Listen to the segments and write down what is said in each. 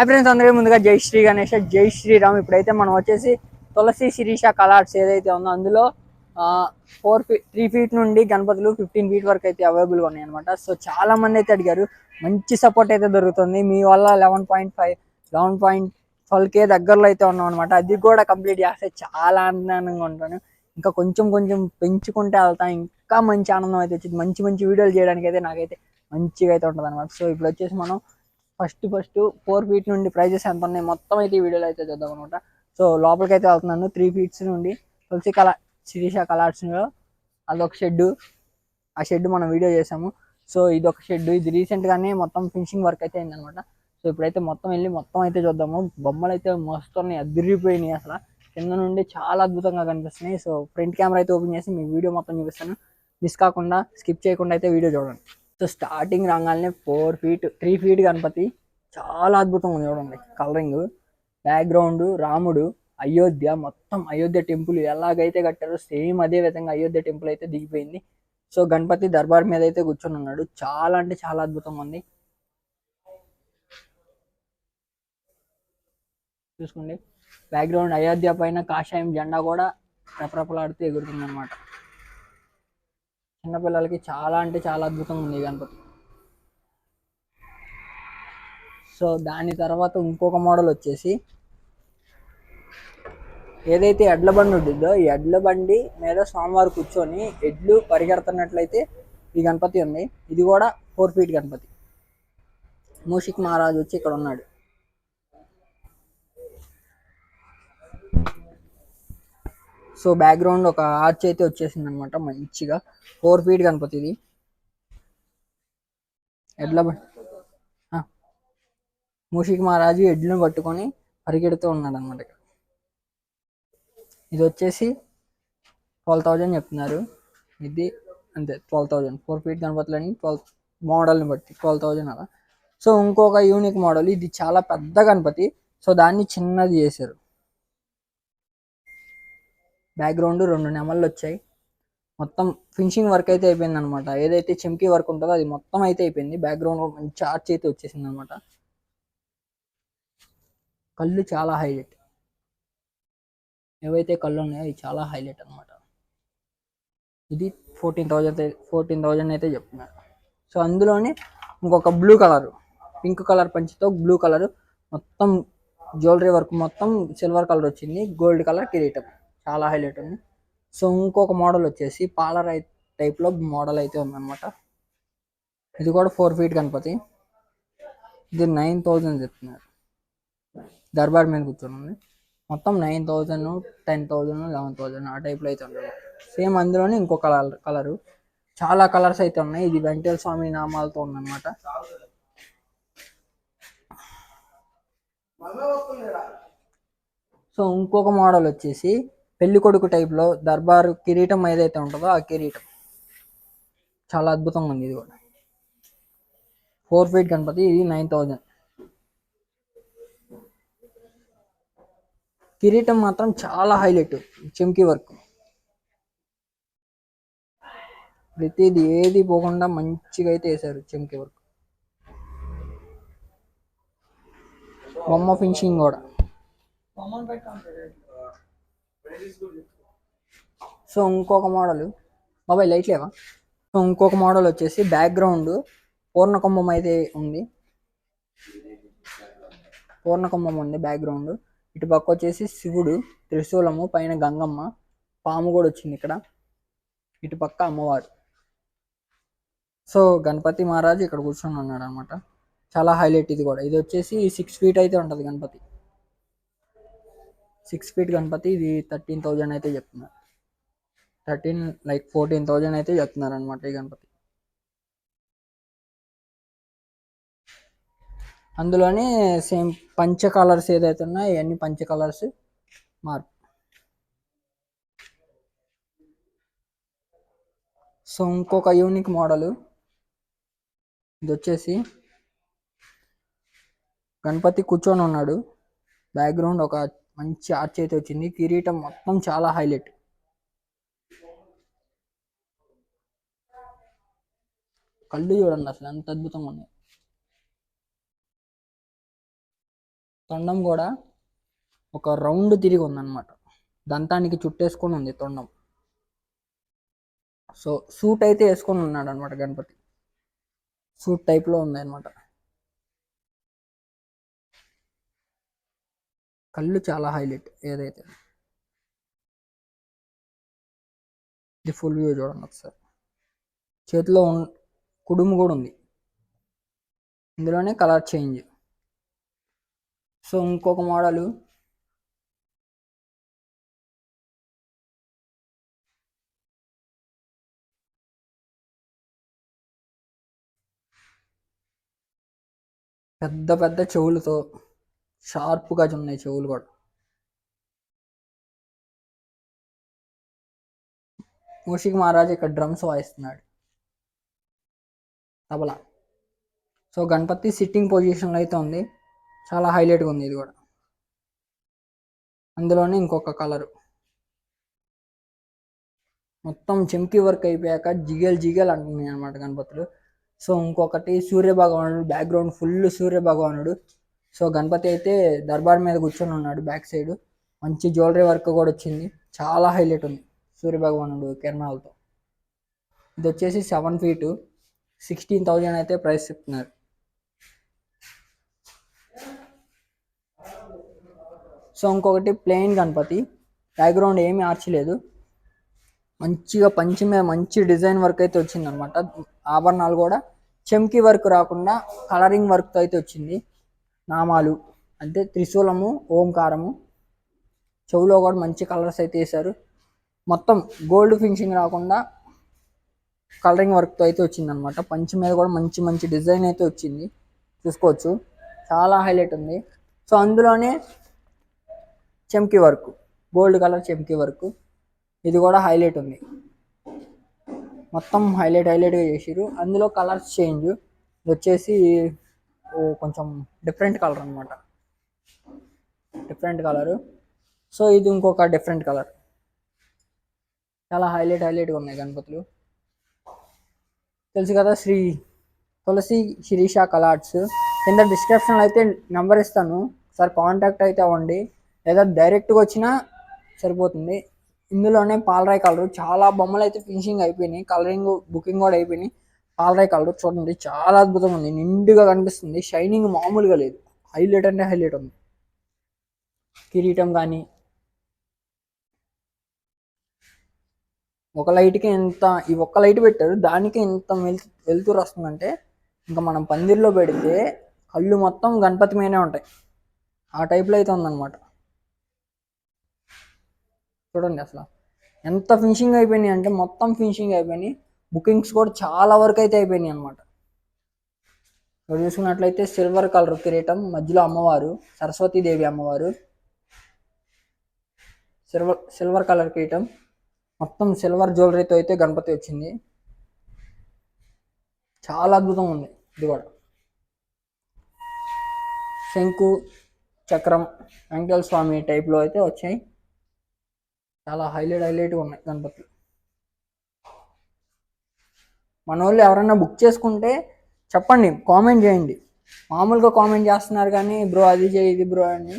Hi friends అందరికీ ముందుగా జై శ్రీ గణేష్. జై శ్రీరామ్. ఇప్పుడైతే మనం వచ్చేసి తులసి శిరీష కలార్స్ ఏదైతే ఉందో అందులో ఫోర్ ఫీట్ త్రీ ఫీట్ నుండి గణపతులు ఫిఫ్టీన్ ఫీట్ వరకు అయితే అవైలబుల్గా ఉన్నాయి అనమాట సో చాలా మంది అయితే అడిగారు మంచి సపోర్ట్ అయితే దొరుకుతుంది. మీ వల్ల eleven point five eleven point twelve K దగ్గరలో అయితే ఉన్నాం అనమాట అది కూడా కంప్లీట్ చేస్తే చాలా ఆనందంగా ఉంటాను. ఇంకా కొంచెం కొంచెం పెంచుకుంటే వెళ్తాను ఇంకా మంచి ఆనందం అయితే వచ్చింది. మంచి మంచి వీడియోలు చేయడానికి అయితే నాకైతే మంచిగా అయితే ఉంటుంది అనమాట సో ఇప్పుడు వచ్చేసి మనం ఫస్ట్ ఫస్ట్ ఫోర్ ఫీట్ నుండి ప్రైజెస్ ఎంత ఉన్నాయి మొత్తం అయితే ఈ వీడియోలో అయితే చూద్దాం అనమాట. సో లోపలికి అయితే వెళ్తున్నాను త్రీ ఫీట్స్ నుండి. తులసి కళ శిరీష కలార్స్లో అదొక షెడ్ ఆ షెడ్ మనం వీడియో చేసాము. సో ఇది ఒక షెడ్ ఇది రీసెంట్గానే మొత్తం ఫినిషింగ్ వర్క్ అయితే అయిందనమాట. సో ఇప్పుడైతే మొత్తం వెళ్ళి మొత్తం అయితే చూద్దాము. బొమ్మలు అయితే మస్తున్నాయి అదిరిపోయినాయి అసలు. కింద నుండి చాలా అద్భుతంగా కనిపిస్తున్నాయి. సో ఫ్రంట్ కెమెరా అయితే ఓపెన్ చేసి మీ వీడియో మొత్తం చూపిస్తాను. మిస్ కాకుండా స్కిప్ చేయకుండా అయితే వీడియో చూడండి. సో స్టార్టింగ్ రాగానే four feet three feet Ganapati. చాలా అద్భుతంగా ఉంది చూడండి. కలరింగ్ బ్యాక్గ్రౌండ్ రాముడు అయోధ్య మొత్తం అయోధ్య టెంపుల్ ఎలాగైతే కట్టారో సేమ్ అదే విధంగా అయోధ్య టెంపుల్ అయితే దిగిపోయింది. సో గణపతి దర్బార్ మీద అయితే కూర్చొని ఉన్నాడు. చాలా అంటే చాలా అద్భుతంగా ఉంది. చూసుకోండి. బ్యాక్గ్రౌండ్ అయోధ్య పైన కాషాయం జెండా కూడా రెపరెపలాడుతూ ఎగురుతుంది అనమాట చిన్నపిల్లలకి చాలా అంటే చాలా అద్భుతంగా ఉంది ఈ గణపతి. సో దాని తర్వాత ఇంకొక మోడల్ వచ్చేసి ఏదైతే ఎడ్ల బండి ఉంటుందో ఈ ఎడ్ల బండి మీద స్వామివారు కూర్చొని ఎడ్లు పరిగెడుతున్నట్లయితే ఈ గణపతి ఉంది. ఇది కూడా ఫోర్ ఫీట్ గణపతి. మూషిక్ మహారాజు వచ్చి ఇక్కడ ఉన్నాడు. సో బ్యాక్గ్రౌండ్ ఒక ఆర్చ్ అయితే వచ్చేసింది అనమాట మంచిగా ఫోర్ ఫీట్ గణపతి ఇది ఎడ్ల మూషిక్ మహారాజు ఎడ్లను పట్టుకొని పరిగెడుతూ ఉన్నాడు అనమాట ఇక్కడ. ఇది వచ్చేసి ట్వెల్వ్ థౌజండ్ చెప్తున్నారు. ఇది అంతే ట్వెల్వ్ థౌజండ్ ఫోర్ ఫీట్ గణపతులని ట్వెల్వ్ మోడల్ని బట్టి ట్వెల్వ్ థౌజండ్ అలా. సో ఇంకొక యూనిక్ మోడల్ ఇది చాలా పెద్ద గణపతి. సో దాన్ని చిన్నది చేశారు. బ్యాక్గ్రౌండ్ రెండు నెమళ్ళు వచ్చాయి. మొత్తం ఫినిషింగ్ వర్క్ అయితే అయిపోయింది అనమాట ఏదైతే చెంకి వర్క్ ఉంటుందో అది మొత్తం అయితే అయిపోయింది. బ్యాక్గ్రౌండ్ మంచి ఆర్చ్ అయితే వచ్చేసింది అనమాట కళ్ళు చాలా హైలైట్. ఏవైతే కళ్ళు ఉన్నాయో అవి చాలా హైలైట్ అనమాట. ఇది ఫోర్టీన్ థౌజండ్ ఫోర్టీన్ థౌజండ్ అయితే చెప్తున్నారు సో అందులోనే ఇంకొక బ్లూ కలర్ పింక్ కలర్ పంచితో బ్లూ కలర్ మొత్తం జ్యువెలరీ వర్క్ మొత్తం సిల్వర్ కలర్ వచ్చింది. గోల్డ్ కలర్ కిరీటం. చాలా హైలైట్ ఉంది. సో ఇంకొక మోడల్ వచ్చేసి పాలర్ టైప్లో మోడల్ అయితే ఉందన్నమాట. ఇది కూడా ఫోర్ ఫీట్ గణపతి. ఇది నైన్ థౌజండ్ చెప్తున్నారు. దర్బార్ మీద కూర్చొని ఉంది మొత్తం nine thousand ten thousand eleven thousand ఆ టైప్లో అయితే ఉంటుంది సేమ్ అందులోనే ఇంకో కలర్ కలరు. చాలా కలర్స్ అయితే ఉన్నాయి. ఇది వెంకటేశ్వర స్వామి నామాలతో ఉందన్నమాట. సో ఇంకొక మోడల్ వచ్చేసి పెళ్ళి కొడుకు టైప్లో దర్బార్ కిరీటం ఏదైతే ఉంటుందో ఆ కిరీటం. చాలా అద్భుతంగా ఉంది ఇది కూడా. ఫోర్ ఫీట్ గణపతి ఇది నైన్ థౌజండ్ కిరీటం మాత్రం చాలా హైలైట్ చెంకి వర్క్ ప్రతిది ఏది పోకుండా మంచిగా అయితే వేశారు చెంకి వర్క్ బొమ్మ ఫినిషింగ్ కూడా. సో ఇంకొక మోడల్. బాబాయ్ లైట్ లేవా? సో ఇంకొక మోడల్ వచ్చేసి బ్యాక్గ్రౌండ్ పూర్ణకుంభం అయితే ఉంది. పూర్ణకుంభం ఉంది బ్యాక్గ్రౌండ్ ఇటు పక్క వచ్చేసి శివుడు త్రిశూలము పైన గంగమ్మ పాము కూడా వచ్చింది ఇక్కడ. ఇటు పక్క అమ్మవారు. సో గణపతి మహారాజ్ ఇక్కడ కూర్చొని ఉన్నాడు అనమాట చాలా హైలైట్ ఇది కూడా. ఇది వచ్చేసి సిక్స్ ఫీట్ అయితే ఉంటుంది గణపతి. సిక్స్ ఫీట్ గణపతి ఇది థర్టీన్ థౌజండ్ అయితే చెప్తున్నారు. థర్టీన్ లైక్ ఫోర్టీన్ థౌజండ్ అయితే చెప్తున్నారు అనమాట ఈ గణపతి. అందులోనే సేమ్ పంచ కలర్స్ ఏదైతే ఉన్నాయో ఇవన్నీ పంచ కలర్స్ మార్పు సో ఇంకొక యూనిక్ మోడల్ ఇది వచ్చేసి గణపతి కూర్చొని ఉన్నాడు. బ్యాక్గ్రౌండ్ ఒక మంచి ఆర్చ్ అయితే వచ్చింది. కిరీటం మొత్తం చాలా హైలైట్. కళ్ళు చూడండి అసలు ఎంత అద్భుతంగా ఉంది తొండం కూడా ఒక రౌండ్ తిరిగి ఉందన్నమాట. దంతానికి చుట్టేసుకొని ఉంది తొండం. సో సూట్ అయితే వేసుకొని ఉన్నాడు అనమాట గణపతి. సూట్ టైప్లో ఉంది అనమాట కళ్ళు చాలా హైలైట్ ఏదైతే. ఇది ఫుల్ వ్యూ చూడండి ఒకసారి చేతిలో కుడుము కూడా ఉంది. ఇందులోనే కలర్ చేంజ్ సో ఇంకొక మోడలు పెద్ద పెద్ద చెవులతో షార్ప్గా ఉన్నాయి చెవులు కూడా. మూషిక్ మహారాజ్ ఇక్కడ డ్రమ్స్ వాయిస్తున్నాడు. తబలా. సో గణపతి సిట్టింగ్ పొజిషన్లో అయితే ఉంది. చాలా హైలైట్గా ఉంది ఇది కూడా. అందులోనే ఇంకొక కలరు. మొత్తం చెంకి వర్క్ అయిపోయాక జిగేల్ జిగేల్ అంటున్నాయి అనమాట గణపతులు. సో ఇంకొకటి సూర్యభగవానుడు బ్యాక్గ్రౌండ్ ఫుల్ సూర్య భగవానుడు సో గణపతి అయితే దర్బార్ మీద కూర్చొని ఉన్నాడు బ్యాక్ సైడ్. మంచి జ్యువెలరీ వర్క్ కూడా వచ్చింది. చాలా హైలైట్ ఉంది సూర్య భగవానుడు కిరణాలతో. ఇది వచ్చేసి సెవెన్ ఫీటు. సిక్స్టీన్ థౌజండ్ అయితే ప్రైస్ చెప్తున్నారు. సో ఇంకొకటి ప్లెయిన్ గణపతి. బ్యాక్గ్రౌండ్ ఏమీ ఆర్చలేదు. మంచిగా పంచి మీద మంచి డిజైన్ వర్క్ అయితే వచ్చింది అనమాట ఆభరణాలు కూడా. చెమ్కి వర్క్ రాకుండా కలరింగ్ వర్క్తో అయితే వచ్చింది. నామాలు. అంటే త్రిశూలము ఓంకారము. చెవులో కూడా మంచి కలర్స్ అయితే వేశారు. మొత్తం గోల్డ్ ఫినిషింగ్ రాకుండా కలరింగ్ వర్క్తో అయితే వచ్చిందనమాట పంచి మీద కూడా మంచి మంచి డిజైన్ అయితే వచ్చింది. చూసుకోవచ్చు. చాలా హైలైట్ ఉంది. సో అందులోనే చెంకి వర్క్ గోల్డ్ కలర్ చెంకి వర్క్ ఇది కూడా హైలైట్ ఉంది. మొత్తం హైలైట్ హైలైట్గా చేసిరు అందులో కలర్స్ చేంజ్ వచ్చేసి కొంచెం డిఫరెంట్ కలర్ అనమాట డిఫరెంట్ కలరు సో ఇది ఇంకొక డిఫరెంట్ కలర్ చాలా హైలైట్ హైలైట్గా ఉన్నాయి గణపతులు. తెలుసు కదా శ్రీ తులసి శిరీష కలార్ట్స్ కింద డిస్క్రిప్షన్లో అయితే నెంబర్ ఇస్తాను. సార్ కాంటాక్ట్ అయితే అవ్వండి. లేదా డైరెక్ట్గా వచ్చినా సరిపోతుంది. ఇందులోనే పాలరాయి కలర్ చాలా బొమ్మలు అయితే ఫినిషింగ్ అయిపోయినాయి. కలరింగ్ బుకింగ్ కూడా అయిపోయినాయి. ఆల్రై కలర్ చూడండి చాలా అద్భుతంగా ఉంది. నిండుగా కనిపిస్తుంది. షైనింగ్ మామూలుగా లేదు. హైలైట్ అంటే హైలైట్ ఉంది. కిరీటం కానీ ఒక లైట్కి ఎంత ఈ ఒక్క లైట్ పెట్టారు దానికి ఎంత వెల్ వెలుతురు వస్తుందంటే ఇంకా మనం పందిర్లో పెడితే కళ్ళు మొత్తం గణపతి మీదనే ఉంటాయి. ఆ టైప్లో అయితే ఉందన్నమాట. చూడండి అసలు. ఎంత ఫినిషింగ్ అయిపోయినాయి అంటే మొత్తం ఫినిషింగ్ అయిపోయినాయి. బుకింగ్స్ కూడా చాలా వరకు అయితే అయిపోయినాయి అనమాట ఇక్కడ చూసుకున్నట్లయితే సిల్వర్ కలర్ కిరీటం మధ్యలో అమ్మవారు సరస్వతీదేవి అమ్మవారు. సిల్వర్ సిల్వర్ కలర్ కిరీటం. మొత్తం సిల్వర్ జ్యువెలరీతో అయితే గణపతి వచ్చింది. చాలా అద్భుతంగా ఉంది ఇది కూడా. శంకు చక్రం వెంకటేశ్వర స్వామి టైప్లో అయితే వచ్చాయి. చాలా హైలైట్ హైలైట్గా ఉన్నాయి గణపతులు. మన వాళ్ళు ఎవరైనా బుక్ చేసుకుంటే చెప్పండి కామెంట్ చేయండి. మామూలుగా కామెంట్ చేస్తున్నారు కానీ బ్రో అది చేయి ఇది బ్రో అని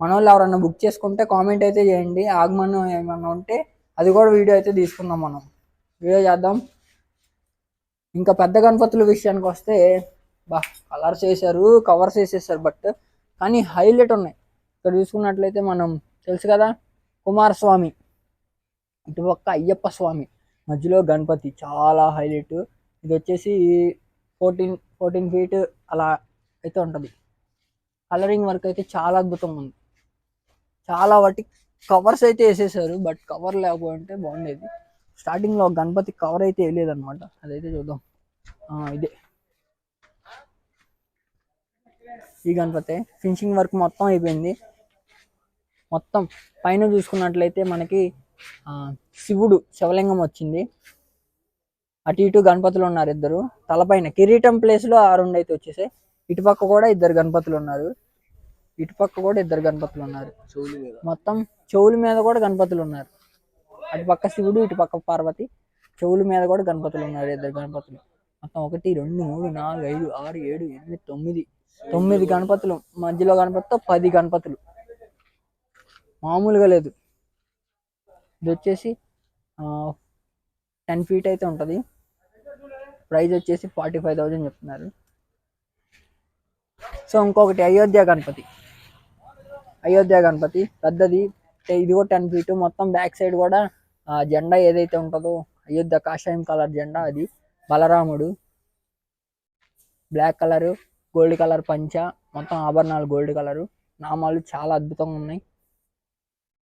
మన వాళ్ళు ఎవరైనా బుక్ చేసుకుంటే కామెంట్ అయితే చేయండి. ఆగమనం ఏమన్నా ఉంటే అది కూడా వీడియో అయితే తీసుకుందాం మనం. వీడియో చేద్దాం. ఇంకా పెద్ద గణపతుల విషయానికి వస్తే బా కలర్స్ వేసారు కవర్స్ వేసేసారు బట్ కానీ హైలైట్ ఉన్నాయి. ఇక్కడ చూసుకున్నట్లయితే మనం తెలుసు కదా కుమారస్వామి. ఇటుపక్క అయ్యప్ప స్వామి. మధ్యలో గణపతి చాలా హైలైట్ ఇది వచ్చేసి ఫోర్టీన్ ఫోర్టీన్ ఫీట్ అలా అయితే ఉంటుంది. కలరింగ్ వర్క్ అయితే చాలా అద్భుతంగా ఉంది. చాలా వాటి కవర్స్ అయితే వేసేసారు బట్ కవర్ లేకపోతే బాగుండేది. స్టార్టింగ్లో గణపతి కవర్ అయితే వేయలేదన్నమాట. అదైతే చూద్దాం. ఇదే. ఈ గణపతి ఫినిషింగ్ వర్క్ మొత్తం అయిపోయింది. మొత్తం పైన చూసుకున్నట్లయితే మనకి శివుడు శివలింగం వచ్చింది. అటు ఇటు గణపతులు ఉన్నారు ఇద్దరు. తలపైన కిరీటం ప్లేస్లో ఆ రెండు అయితే వచ్చేసాయి. ఇటుపక్క కూడా ఇద్దరు గణపతులు ఉన్నారు. ఇటుపక్క కూడా ఇద్దరు గణపతులు ఉన్నారు. మొత్తం చెవుల మీద కూడా గణపతులు ఉన్నారు. అటు పక్క శివుడు ఇటు పక్క పార్వతి. చెవుల మీద కూడా గణపతులు ఉన్నారు ఇద్దరు గణపతులు. మొత్తం ఒకటి రెండు మూడు నాలుగు ఐదు ఆరు ఏడు ఎనిమిది తొమ్మిది. తొమ్మిది గణపతులు. మధ్యలో గణపతితో పది గణపతులు. మామూలుగా లేదు. ఇది వచ్చేసి టెన్ ఫీట్ అయితే ఉంటుంది. ప్రైజ్ వచ్చేసి ఫార్టీ ఫైవ్ థౌజండ్ చెప్తున్నారు. సో ఇంకొకటి అయోధ్య గణపతి. అయోధ్య గణపతి పెద్దది. ఇది కూడా టెన్ ఫీట్. మొత్తం బ్యాక్ సైడ్ కూడా ఆ జెండా ఏదైతే ఉంటుందో అయోధ్య కాషాయం కలర్ జెండా అది. బలరాముడు. బ్లాక్ కలర్ గోల్డ్ కలర్ పంచ మొత్తం ఆభరణాలు గోల్డ్ కలరు. నామాలు చాలా అద్భుతంగా ఉన్నాయి.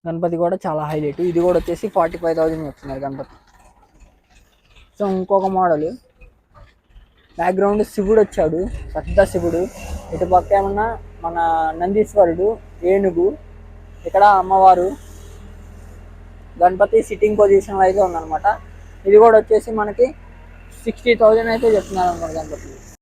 గణపతి కూడా చాలా హైలైట్. ఇది కూడా వచ్చేసి ఫార్టీ ఫైవ్ థౌజండ్ చెప్తున్నారు గణపతి. సో ఇంకొక మోడల్. బ్యాక్గ్రౌండ్ శివుడు వచ్చాడు పెద్ద శివుడు. ఇటు పక్క ఏమన్నా మన నందీశ్వరుడు ఏనుగు ఇక్కడ అమ్మవారు. గణపతి సిట్టింగ్ పొజిషన్లో అయితే ఉందన్నమాట. ఇది కూడా వచ్చేసి మనకి సిక్స్టీ థౌజండ్ అయితే చెప్తున్నారు అనమాట గణపతి.